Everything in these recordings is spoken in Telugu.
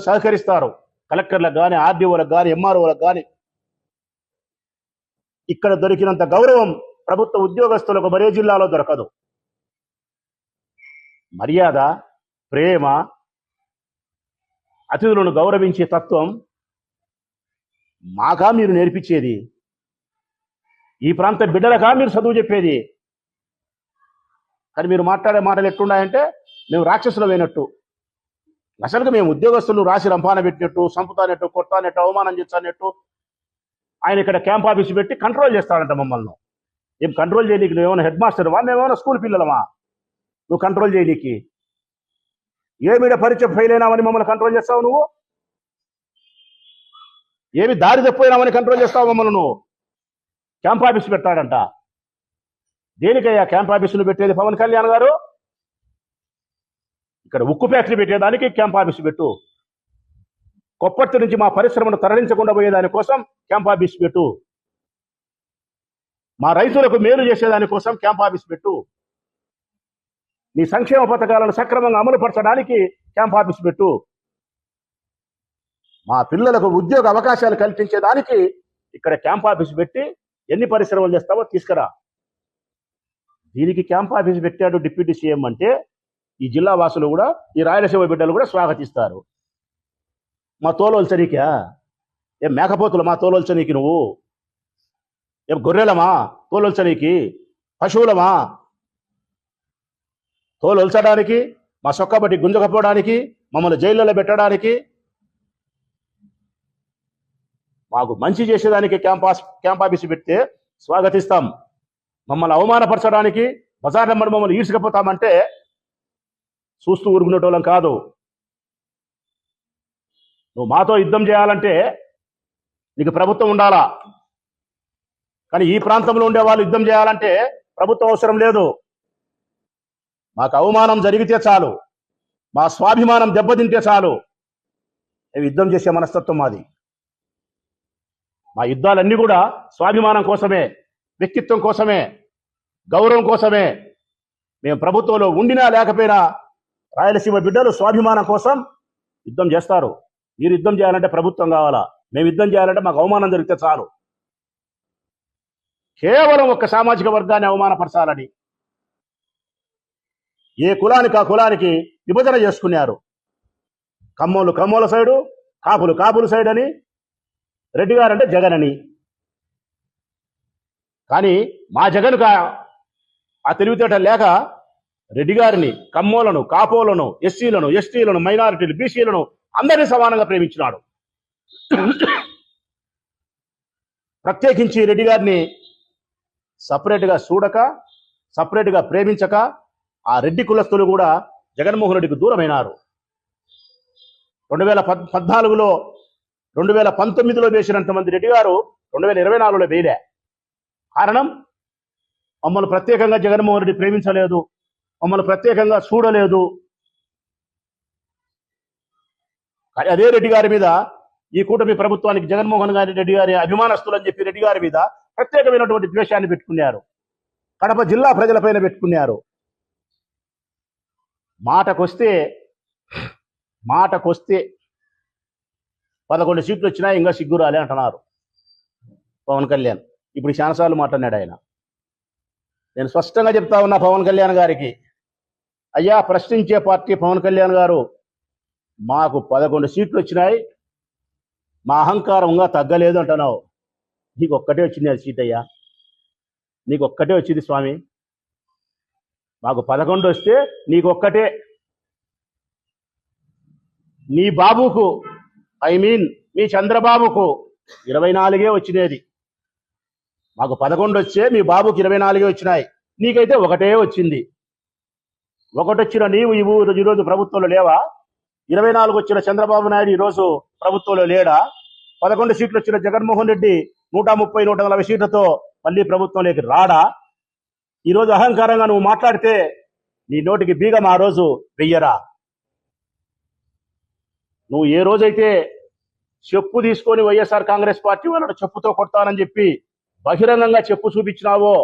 అధికారులకు సహకరిస్తారు. కలెక్టర్లకు కానీ ఆర్డీఓలకు కానీ ఎంఆర్ఓలకు కానీ ఇక్కడ దొరికినంత గౌరవం ప్రభుత్వ ఉద్యోగస్తులకు మరే జిల్లాలో దొరకదు. మర్యాద ప్రేమ అతిథులను గౌరవించే తత్వం మాకా మీరు నేర్పించేది? ఈ ప్రాంత బిడ్డలకా మీరు చదువు చెప్పేది? కానీ మీరు మాట్లాడే మాటలు ఎట్లున్నాయంటే మేము రాక్షసులమైనట్టు అసలుగా మేము ఉద్యోగస్తులు రాసి రంపాన పెట్టినట్టు సంపుతానట్టు కొట్టానట్టు అవమానం చేస్తానట్టు ఆయన ఇక్కడ క్యాంప్ ఆఫీస్ పెట్టి కంట్రోల్ చేస్తాడంట మమ్మల్ని. ఏం కంట్రోల్ చేయడానికి నువ్వేమైనా హెడ్ మాస్టర్ వా? మేమేమైనా స్కూల్ పిల్లలమా? నువ్వు కంట్రోల్ చేయడానికి ఏ మీద పరీక్ష ఫెయిల్ అయినామని మమ్మల్ని కంట్రోల్ చేస్తావు నువ్వు? ఏమి దారి తప్పిపోయినామని కంట్రోల్ చేస్తావు మమ్మల్ని నువ్వు? క్యాంప్ ఆఫీస్ పెట్టాడంట దేనికయ్యా క్యాంప్ ఆఫీసులు పెట్టేది పవన్ కళ్యాణ్ గారు? ఇక్కడ ఉక్కు ఫ్యాక్టరీ పెట్టేదానికి క్యాంప్ ఆఫీస్ పెట్టు. కొప్పటి నుంచి మా పరిశ్రమను తరలించకుండా పోయేదాని కోసం క్యాంప్ ఆఫీస్ పెట్టు. మా రైతులకు మేలు చేసేదాని కోసం క్యాంప్ ఆఫీస్ పెట్టు. నీ సంక్షేమ పథకాలను సక్రమంగా అమలుపరచడానికి క్యాంప్ ఆఫీస్ పెట్టు. మా పిల్లలకు ఉద్యోగ అవకాశాలు కల్పించేదానికి ఇక్కడ క్యాంప్ ఆఫీస్ పెట్టి ఎన్ని పరిశ్రమలు చేస్తావో తీసుకురా. దీనికి క్యాంప్ ఆఫీస్ పెట్టాడు డిప్యూటీ సీఎం అంటే ఈ జిల్లా వాసులు కూడా ఈ రాయలసీమ బిడ్డలు కూడా స్వాగతిస్తారు. మా తోలోల్చనీకా ఏం మేకపోతులు మా తోలోల్చనీకి నువ్వు? ఏం గొర్రెలమా? తోలోల్చనీకి పశువులమా? తోలొల్చడానికి మా సొక్కబట్టి గుంజకపోవడానికి మమ్మల్ని జైల్లో పెట్టడానికి. మాకు మంచి చేసేదానికి క్యాంపాస్ క్యాంప్ ఆఫీస్ పెడితే స్వాగతిస్తాం. మమ్మల్ని అవమానపరచడానికి బజార్ నెంబర్ మమ్మల్ని ఈడ్చకపోతామంటే చూస్తూ ఊరుకునేటోళ్ళం కాదు. నువ్వు మాతో యుద్ధం చేయాలంటే నీకు ప్రభుత్వం ఉండాలా? కానీ ఈ ప్రాంతంలో ఉండే వాళ్ళు యుద్ధం చేయాలంటే ప్రభుత్వం అవసరం లేదు. మాకు అవమానం జరిగితే చాలు. మా స్వాభిమానం దెబ్బతింటే చాలు. మేము యుద్ధం చేసే మనస్తత్వం మాది. మా యుద్ధాలన్నీ కూడా స్వాభిమానం కోసమే వ్యక్తిత్వం కోసమే గౌరవం కోసమే. మేము ప్రభుత్వంలో ఉండినా లేకపోయినా రాయలసీమ బిడ్డలు స్వాభిమానం కోసం యుద్ధం చేస్తారు. మీరు యుద్ధం చేయాలంటే ప్రభుత్వం కావాలా? మేము యుద్ధం చేయాలంటే మాకు అవమానం జరిగితే చాలు. కేవలం ఒక సామాజిక వర్గాన్ని అవమానపరచాలని. ఏ కులానికి ఆ కులానికి విభజన చేసుకున్నారు? కమ్మోలు కమ్మోల సైడు కాపులు కాపుల సైడ్ అని రెడ్డి గారు అంటే జగన్ అని. కానీ మా జగన్ ఆ తెలివితేట లేక రెడ్డి గారిని కమ్మోలను కాపోలను ఎస్సీలను ఎస్టీలను మైనారిటీలు బీసీలను అందరినీ సమానంగా ప్రేమించినాడు. ప్రత్యేకించి రెడ్డి గారిని సపరేట్గా చూడక సపరేట్గా ప్రేమించక ఆ రెడ్డి కులస్తులు కూడా జగన్మోహన్ రెడ్డికి దూరమైనారు. రెండు వేల పద్ పద్నాలుగులో రెండు వేల పంతొమ్మిదిలో వేసినంతమంది రెడ్డి గారు రెండు వేల ఇరవై నాలుగులో వేయలే. కారణం మమ్మల్ని ప్రత్యేకంగా జగన్మోహన్ రెడ్డి ప్రేమించలేదు. మమ్మల్ని ప్రత్యేకంగా చూడలేదు. కానీ అదే రెడ్డి గారి మీద ఈ కూటమి ప్రభుత్వానికి జగన్మోహన్ గారి రెడ్డి గారి అభిమానస్తులు అని చెప్పి రెడ్డి గారి మీద ప్రత్యేకమైనటువంటి ద్వేషాన్ని పెట్టుకున్నారు. కడప జిల్లా ప్రజలపైన పెట్టుకున్నారు. మాటకొస్తే మాటకొస్తే పదకొండు సీట్లు వచ్చినా ఇంకా సిగ్గురాలి అంటున్నారు పవన్ కళ్యాణ్. ఇప్పుడు చాలాసార్లు మాట్లాడినాడు ఆయన. నేను స్పష్టంగా చెప్తా ఉన్నా పవన్ కళ్యాణ్ గారికి అయ్యా ప్రశ్నించే పార్టీ పవన్ కళ్యాణ్ గారు మాకు పదకొండు సీట్లు వచ్చినాయి. మా అహంకారంగా తగ్గలేదు అంటున్నావు. నీకు ఒక్కటే వచ్చింది అది సీట్ అయ్యా. నీకు ఒక్కటే వచ్చింది స్వామి. మాకు పదకొండు వస్తే నీకు ఒక్కటే. నీ బాబుకు ఐ మీన్ మీ చంద్రబాబుకు ఇరవై నాలుగే వచ్చినది. మాకు పదకొండు వచ్చే మీ బాబుకి ఇరవై నాలుగే వచ్చినాయి. నీకైతే ఒకటే వచ్చింది. ఒకటి వచ్చిన నీవు ఈ ఊరు ఈరోజు ప్రభుత్వంలో లేవా? ఇరవై నాలుగు వచ్చిన చంద్రబాబు నాయుడు ఈరోజు ప్రభుత్వంలో లేడా? పదకొండు సీట్లు వచ్చిన జగన్మోహన్ రెడ్డి నూట ముప్పై నూట నలభై సీట్లతో మళ్ళీ ప్రభుత్వంలోకి రాడా? ఈరోజు అహంకారంగా నువ్వు మాట్లాడితే నీ నోటికి బీగం ఆ రోజు వెయ్యరా? నువ్వు ఏ రోజైతే చెప్పు తీసుకొని వైఎస్ఆర్ కాంగ్రెస్ పార్టీ వాళ్ళ చెప్పుతో కొడతానని చెప్పి బహిరంగంగా చెప్పు చూపించినావో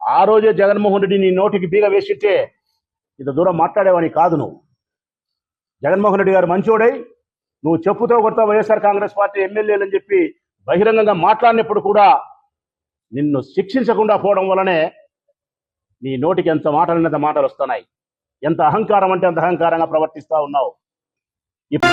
ఆ రోజే జగన్మోహన్ రెడ్డి నీ నోటికి బీగ వేసితే ఇంత దూరం మాట్లాడేవాని కాదు నువ్వు. జగన్మోహన్ రెడ్డి గారు మంచోడై నువ్వు చెప్పుతో కొడతా వైఎస్ఆర్ కాంగ్రెస్ పార్టీ ఎమ్మెల్యేలు అని చెప్పి బహిరంగంగా మాట్లాడినప్పుడు కూడా నిన్ను శిక్షించకుండా పోవడం వలనే నీ నోటికి ఎంత మాటలు ఎంత మాటలు వస్తున్నాయి. ఎంత అహంకారం అంటే అంత అహంకారంగా ప్రవర్తిస్తా ఉన్నావు. ఇప్పుడు